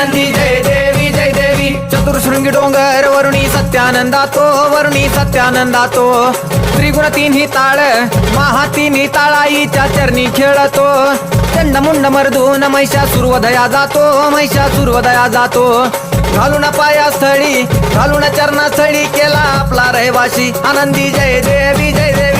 आनंदी जय देवी जय देवी. चतुर्शृंगी डोंगर वरुणी सत्यानंदातो वरुणी सत्यानंदातो. त्रिगुण तिन्ही ताळ महा तिन्ही ताळाईच्या चरणी खेळतो. चंड मुंड मर्दून महिषा सुरवदया जातो महिषा सुरवदया जातो. घालून पाया स्थळी घालून चरणा स्थळी केला आपला रहिवाशी आनंदी जय देवी जय देवी.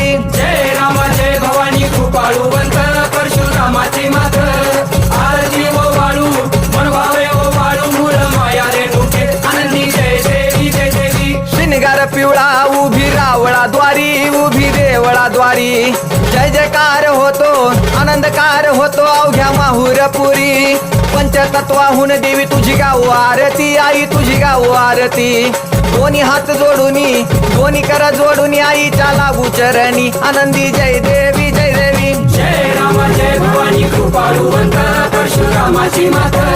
देवळा जय जयकार होतो आनंदकार होतो अवघ्या माहुरपुरी। पंचतत्वाहून देवी तुझी गाव आरती आई तुझी गाव आरती। दोन्ही हात जोडूनी दोन्ही कर जोडून आईच्या लागू चरणी। आनंदी जय देवी जय देवी। जय राम जय भवानी कृपाळू परशुरामाची माता।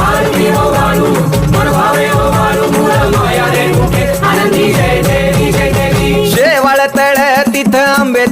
आरती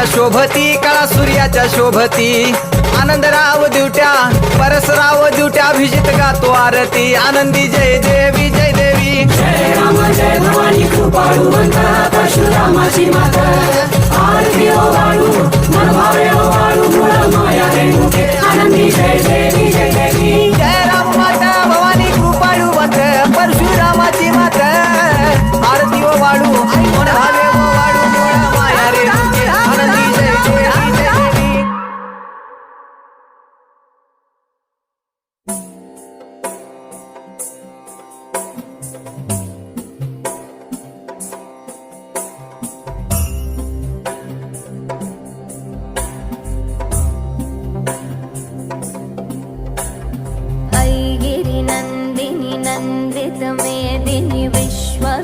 सूर्याच्या शोभती कळा सूर्याच्या शोभती. आनंदराव दिवट्या परसराव दिवट्या अभिजित गातो आरती. आनंदी जय देवी जय देवी. जय राम जय भवानी परशुरामाची आरती ओ वाळू ओ वाळू माया रेणुके. आनंदी जय जय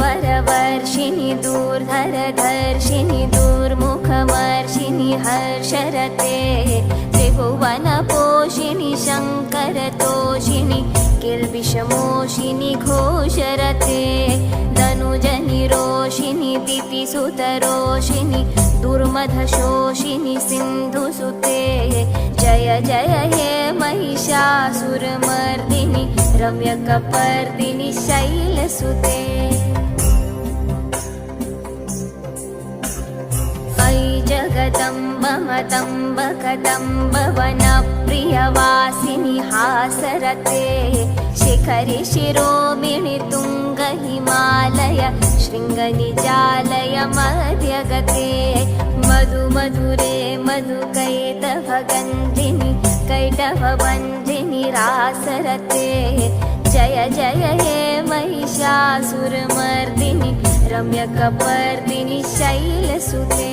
वरवर्षिणि दूर्धरधर्षिणि दूर्मुखमर्षिणि हर्षरते त्रिभुवनपोषिणि शङ्करतोषिणि किल्बिषमोषिणि घोषरते दिपि सुतरोषिणि दुर्मधशोषिणि सिन्धुसुते। जय जय हे महिषासुरमर्दिनि रम्यकपर्दिनि शैलसुते। कै जगदम्बतं बकतं शिखरि शिरोमिणि तुङ्ग हिमालय शृङ्गनिजालय मध्यगते मधु मधुरे मधुकैटभगन्धिनि कैटभबन्धिनि रासरते जय जय हे महिषासुरमर्दिनि रम्यकपर्दिनि शैलसुते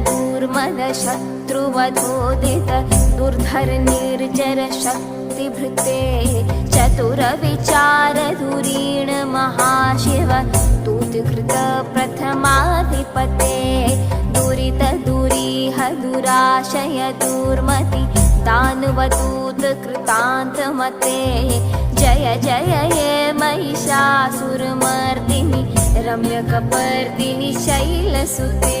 ऐरणदूर्मदशत्रुवधोदित दुर्धर निर्जर शक्तिभृते चतुरविचारधुरीण महाशिव दूतकृत प्रथमाधिपते दुरित दुरीह दुराशय दुर्मति दानवदूत कृतान्तमते जय जय हे महिषासुरमर्दिनि रम्यकपर्दिनि शैलसुते